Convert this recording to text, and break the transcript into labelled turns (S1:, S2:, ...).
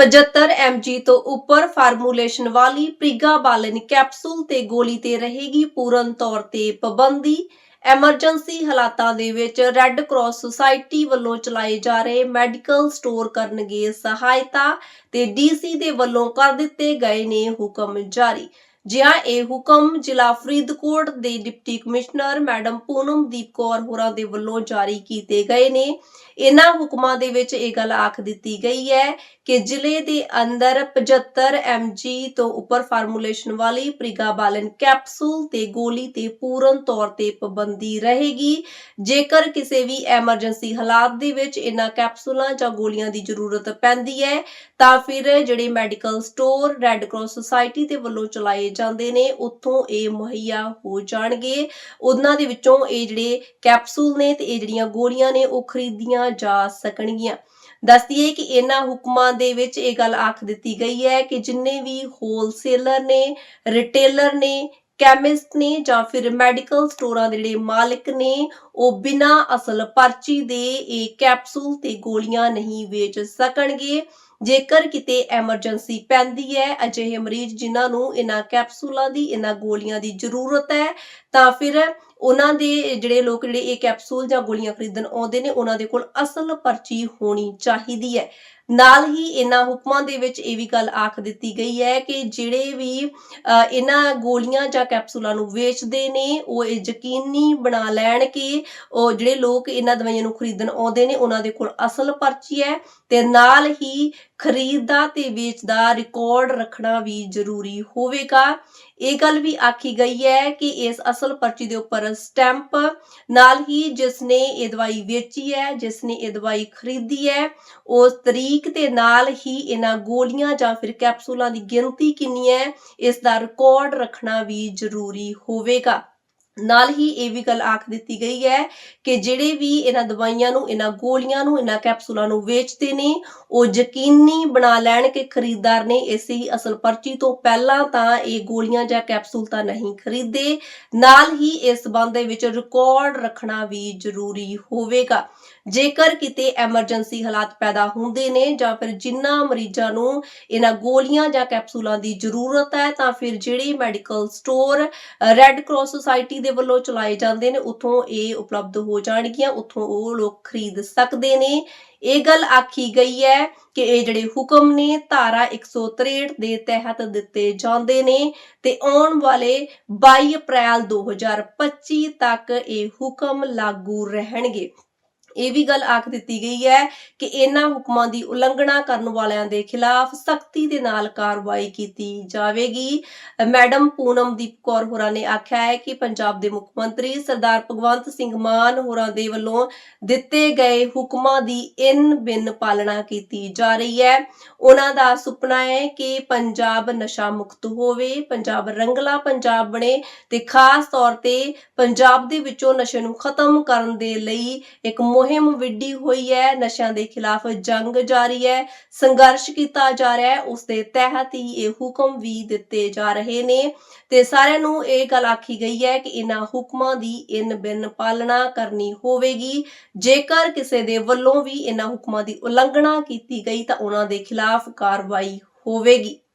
S1: 75 mg ਤੋਂ ਉੱਪਰ formulation ਵਾਲੀ ਪ੍ਰਿਗਾਬਾਲਿਨ ਕੈਪਸੂਲ ਤੇ ਗੋਲੀ ਤੇ ਰਹੇਗੀ ਪੂਰਨ ਤੌਰ ਤੇ ਪਾਬੰਦੀ। ਐਮਰਜੈਂਸੀ ਹਾਲਾਤਾਂ ਦੇ ਵਿੱਚ ਰੈੱਡ ਕਰਾਸ ਸੁਸਾਇਟੀ ਵੱਲੋਂ ਚਲਾਏ ਜਾ ਰਹੇ ਮੈਡੀਕਲ ਸਟੋਰ ਕਰਨਗੇ ਸਹਾਇਤਾ ਤੇ ਡੀਸੀ ਦੇ ਵੱਲੋਂ ਕਰ ਦਿੱਤੇ ਗਏ ਨੇ ਹੁਕਮ ਜਾਰੀ। ਜਿਹਾ ਇਹ ਹੁਕਮ ਜ਼ਿਲ੍ਹਾ ਫਰੀਦਕੋਟ ਦੇ deputy commissioner madam Poonamdeep Kaur ਹੋਰਾਂ ਦੇ ਵੱਲੋਂ ਜਾਰੀ ਕੀਤੇ ਗਏ ਨੇ। ਇਹਨਾਂ ਹੁਕਮਾਂ ਦੇ ਵਿੱਚ ਇਹ ਗੱਲ ਆਖ ਦਿੱਤੀ ਗਈ ਹੈ ਕਿ ਜ਼ਿਲ੍ਹੇ ਦੇ ਅੰਦਰ 75 mg ਤੋਂ ਉੱਪਰ ਫਾਰਮੂਲੇਸ਼ਨ ਵਾਲੀ ਪ੍ਰਿਗਾਬਾਲਿਨ ਕੈਪਸੂਲ ਤੇ ਗੋਲੀ ਤੇ ਪੂਰਨ ਤੌਰ ਤੇ ਪਾਬੰਦੀ ਰਹੇਗੀ। ਜੇਕਰ ਕਿਸੇ ਵੀ ਐਮਰਜੈਂਸੀ ਹਾਲਾਤ ਦੇ ਵਿੱਚ ਇਹਨਾਂ ਕੈਪਸੂਲਾਂ ਜਾਂ ਗੋਲੀਆਂ ਦੀ ਜ਼ਰੂਰਤ ਪੈਂਦੀ ਹੈ, ਤਾਂ ਫਿਰ ਜਿਹੜੇ medical store, red cross society ਦੇ ਵੱਲੋਂ ਚਲਾਏ ਜਾਂਦੇ ਨੇ, ਉੱਥੋਂ ਇਹ ਮੁਹੱਈਆ ਹੋ ਜਾਣਗੇ। ਉਹਨਾਂ ਦੇ ਵਿੱਚੋਂ ਇਹ ਜਿਹੜੇ ਕੈਪਸੂਲ ਨੇ ਤੇ ਇਹ ਜਿਹੜੀਆਂ ਗੋਲੀਆਂ ਨੇ, ਉਹ ਖਰੀਦੀਆਂ ਜਾ ਸਕਣਗੀਆਂ। ਦੱਸਦੀਏ ਕਿ ਇਹਨਾਂ ਹੁਕਮਾਂ ਦੇ ਵਿੱਚ ਇਹ ਗੱਲ ਆਖ ਦਿੱਤੀ ਗਈ ਹੈ ਕਿ ਜਿੰਨੇ ਵੀ ਹੋਲਸੇਲਰ ਨੇ ਰਿਟੇਲਰ ਨੇ ਕੈਮਿਸਟ ਨੇ ਜਾਂ ਫਿਰ ਮੈਡੀਕਲ ਸਟੋਰਾਂ ਦੇ ਜਿਹੜੇ ਮਾਲਕ ਨੇ, ਉਹ ਬਿਨਾਂ ਅਸਲ ਪਰਚੀ ਦੇ ਇਹ ਕੈਪਸੂਲ ਤੇ ਗੋਲੀਆਂ ਨਹੀਂ ਵੇਚ ਸਕਣਗੇ। ਜੇਕਰ ਕਿਤੇ ਐਮਰਜੈਂਸੀ ਪੈਂਦੀ ਹੈ, ਅਜਿਹੇ ਮਰੀਜ਼ ਜਿਨ੍ਹਾਂ ਨੂੰ ਇਹਨਾਂ ਕੈਪਸੂਲਾਂ ਦੀ, ਇਹਨਾਂ ਗੋਲੀਆਂ ਦੀ ਜ਼ਰੂਰਤ ਹੈ, ਤਾਂ ਫਿਰ ਉਹਨਾਂ ਦੇ ਜਿਹੜੇ ਲੋਕ ਜਿਹੜੇ ਇਹ ਕੈਪਸੂਲ ਜਾਂ ਗੋਲੀਆਂ ਖਰੀਦਣ ਆਉਂਦੇ ਨੇ, ਉਹਨਾਂ ਦੇ ਕੋਲ ਅਸਲ ਪਰਚੀ ਹੋਣੀ ਚਾਹੀਦੀ ਹੈ। ਨਾਲ ਹੀ ਇਹਨਾਂ ਹੁਕਮਾਂ ਦੇ ਵਿੱਚ ਇਹ ਵੀ ਗੱਲ ਆਖ ਦਿੱਤੀ ਗਈ ਹੈ ਕਿ ਜਿਹੜੇ ਵੀ ਅ, ਇਹਨਾਂ ਗੋਲੀਆਂ ਜਾਂ ਕੈਪਸੂਲਾਂ ਨੂੰ ਵੇਚਦੇ ਨੇ ਉਹ ਇਹ ਯਕੀਨੀ ਬਣਾ ਲੈਣ ਕਿ ਉਹ ਜਿਹੜੇ ਲੋਕ ਇਹਨਾਂ ਦਵਾਈਆਂ ਨੂੰ ਖਰੀਦਣ ਆਉਂਦੇ ਨੇ ਉਹਨਾਂ ਦੇ ਕੋਲ ਅਸਲ ਪਰਚੀ ਹੈ ਤੇ ਨਾਲ ਹੀ ਖਰੀਦਦਾ ਤੇ ਵੇਚਦਾ ਰਿਕਾਰਡ ਰੱਖਣਾ ਵੀ ਜ਼ਰੂਰੀ ਹੋਵੇਗਾ। ਇਹ ਗੱਲ ਵੀ ਆਖੀ ਗਈ ਹੈ ਕਿ ਇਸ ਅਸਲ ਪਰਚੀ ਦੇ ਉੱਪਰ ਸਟੈਂਪ ਨਾਲ ਹੀ ਜਿਸ ਨੇ ਇਹ ਦਵਾਈ ਵੇਚੀ ਹੈ ਜਿਸ ਨੇ ਇਹ ਦਵਾਈ ਖਰੀਦੀ ਹੈ, ਉਸ ਤਰੀਕ ਦੇ ਨਾਲ ਹੀ ਇਹਨਾਂ ਗੋਲੀਆਂ ਜਾਂ ਫਿਰ ਕੈਪਸੂਲਾਂ ਦੀ ਗਿਣਤੀ ਕਿੰਨੀ ਹੈ, ਇਸ ਦਾ ਰਿਕਾਰਡ ਰੱਖਣਾ ਵੀ ਜ਼ਰੂਰੀ ਹੋਵੇਗਾ। ਨਾਲ ਹੀ ਇਹ ਵੀ ਗੱਲ ਆਖ ਦਿੱਤੀ ਗਈ ਹੈ ਕਿ ਜਿਹੜੇ ਵੀ ਇਹਨਾਂ ਦਵਾਈਆਂ ਨੂੰ, ਇਹਨਾਂ ਗੋਲੀਆਂ ਨੂੰ, ਇਹਨਾਂ ਕੈਪਸੂਲਾਂ ਨੂੰ ਵੇਚਦੇ ਨੇ, ਉਹ ਯਕੀਨੀ ਬਣਾ ਲੈਣ ਕਿ ਖਰੀਦਦਾਰ ਨੇ ਇਸੇ ਅਸਲ ਪਰਚੀ ਤੋਂ ਪਹਿਲਾਂ ਤਾਂ ਇਹ ਗੋਲੀਆਂ ਜਾਂ ਕੈਪਸੂਲ ਤਾਂ ਨਹੀਂ ਖਰੀਦੇ। ਨਾਲ ਹੀ ਇਸ ਸੰਬੰਧ ਦੇ ਵਿੱਚ ਰਿਕਾਰਡ ਰੱਖਣਾ ਵੀ ਜ਼ਰੂਰੀ ਹੋਵੇਗਾ। ਜੇਕਰ ਕਿਤੇ ਐਮਰਜੈਂਸੀ ਹਾਲਾਤ ਪੈਦਾ ਹੁੰਦੇ ਨੇ ਜਾਂ ਫਿਰ ਜਿਨ੍ਹਾਂ ਮਰੀਜ਼ਾਂ ਨੂੰ ਇਹਨਾਂ ਗੋਲੀਆਂ ਜਾਂ ਕੈਪਸੂਲਾਂ ਦੀ ਜ਼ਰੂਰਤ ਹੈ, ਤਾਂ ਫਿਰ ਜਿਹੜੇ medical store red cross society ਦੇ ਵੱਲੋਂ ਚਲਾਏ ਜਾਂਦੇ ਨੇ, ਉੱਥੋਂ ਇਹ ਉਪਲਬਧ ਹੋ ਜਾਣਗੀਆਂ, ਉੱਥੋਂ ਉਹ ਲੋਕ ਖਰੀਦ ਸਕਦੇ ਨੇ। ਇਹ ਗੱਲ ਆਖੀ ਗਈ ਹੈ ਕਿ ਇਹ ਜਿਹੜੇ ਹੁਕਮ ਨੇ, ਧਾਰਾ 163 ਦੇ ਤਹਿਤ ਦਿੱਤੇ ਜਾਂਦੇ ਨੇ ਤੇ ਆਉਣ ਵਾਲੇ 22 ਅਪ੍ਰੈਲ 2025 ਤੱਕ ਇਹ ਹੁਕਮ ਲਾਗੂ ਰਹਿਣਗੇ। ਇਹ ਵੀ ਗੱਲ ਆਖ ਦਿੱਤੀ ਗਈ ਹੈ ਕਿ ਇਹਨਾਂ ਹੁਕਮਾਂ ਦੀ ਉਲੰਘਣਾ ਕਰਨ ਵਾਲਿਆਂ ਦੇ ਖਿਲਾਫ ਸਖਤੀ ਦੇ ਨਾਲ ਕਾਰਵਾਈ ਕੀਤੀ ਜਾਵੇਗੀ। ਮੈਡਮ ਪੂਨਮਦੀਪ ਕੌਰ ਹੋਰਾਂ ਨੇ ਆਖਿਆ ਹੈ ਕਿ ਪੰਜਾਬ ਦੇ ਮੁੱਖ ਮੰਤਰੀ ਸਰਦਾਰ ਭਗਵੰਤ ਸਿੰਘ ਮਾਨ ਹੋਰਾਂ ਦੇ ਵੱਲੋਂ ਦਿੱਤੇ ਗਏ ਹੁਕਮਾਂ ਦੀ ਇਨ ਬਿਨ ਪਾਲਣਾ ਕੀਤੀ ਜਾ ਰਹੀ ਹੈ। ਉਹਨਾਂ ਦਾ ਸੁਪਨਾ ਹੈ ਕਿ ਪੰਜਾਬ ਨਸ਼ਾ ਮੁਕਤ ਹੋਵੇ, ਪੰਜਾਬ ਰੰਗਲਾ ਪੰਜਾਬ ਬਣੇ ਤੇ ਖਾਸ ਤੌਰ ਤੇ ਪੰਜਾਬ ਦੇ ਵਿੱਚੋਂ ਨਸ਼ੇ ਨੂੰ ਖਤਮ ਕਰਨ ਦੇ ਲਈ ਇੱਕ ਮੁਹਿੰਮ ਵਿੱਢੀ ਹੋਈ ਹੈ, ਨਸ਼ਿਆਂ ਦੇ ਖਿਲਾਫ ਜੰਗ ਜਾਰੀ ਹੈ, ਸੰਘਰਸ਼ ਕੀਤਾ ਜਾ ਰਿਹਾ ਹੈ, ਉਸ ਦੇ ਤਹਿਤ ਹੀ ਇਹ ਹੁਕਮ ਵੀ ਦਿੱਤੇ ਜਾ ਰਹੇ ਨੇ। ਤੇ ਸਾਰਿਆਂ ਨੂੰ ਇਹ ਗੱਲ ਆਖੀ ਗਈ ਹੈ ਕਿ ਇਹਨਾਂ ਹੁਕਮਾਂ ਦੀ ਇਨ ਬਿਨ ਪਾਲਣਾ ਕਰਨੀ ਹੋਵੇਗੀ। ਜੇਕਰ ਕਿਸੇ ਦੇ ਵੱਲੋਂ ਵੀ ਇਹਨਾਂ ਹੁਕਮਾਂ ਦੀ ਉਲੰਘਣਾ ਕੀਤੀ ਗਈ ਤਾਂ ਉਹਨਾਂ ਦੇ ਖਿਲਾਫ ਕਾਰਵਾਈ ਹੋਵੇਗੀ।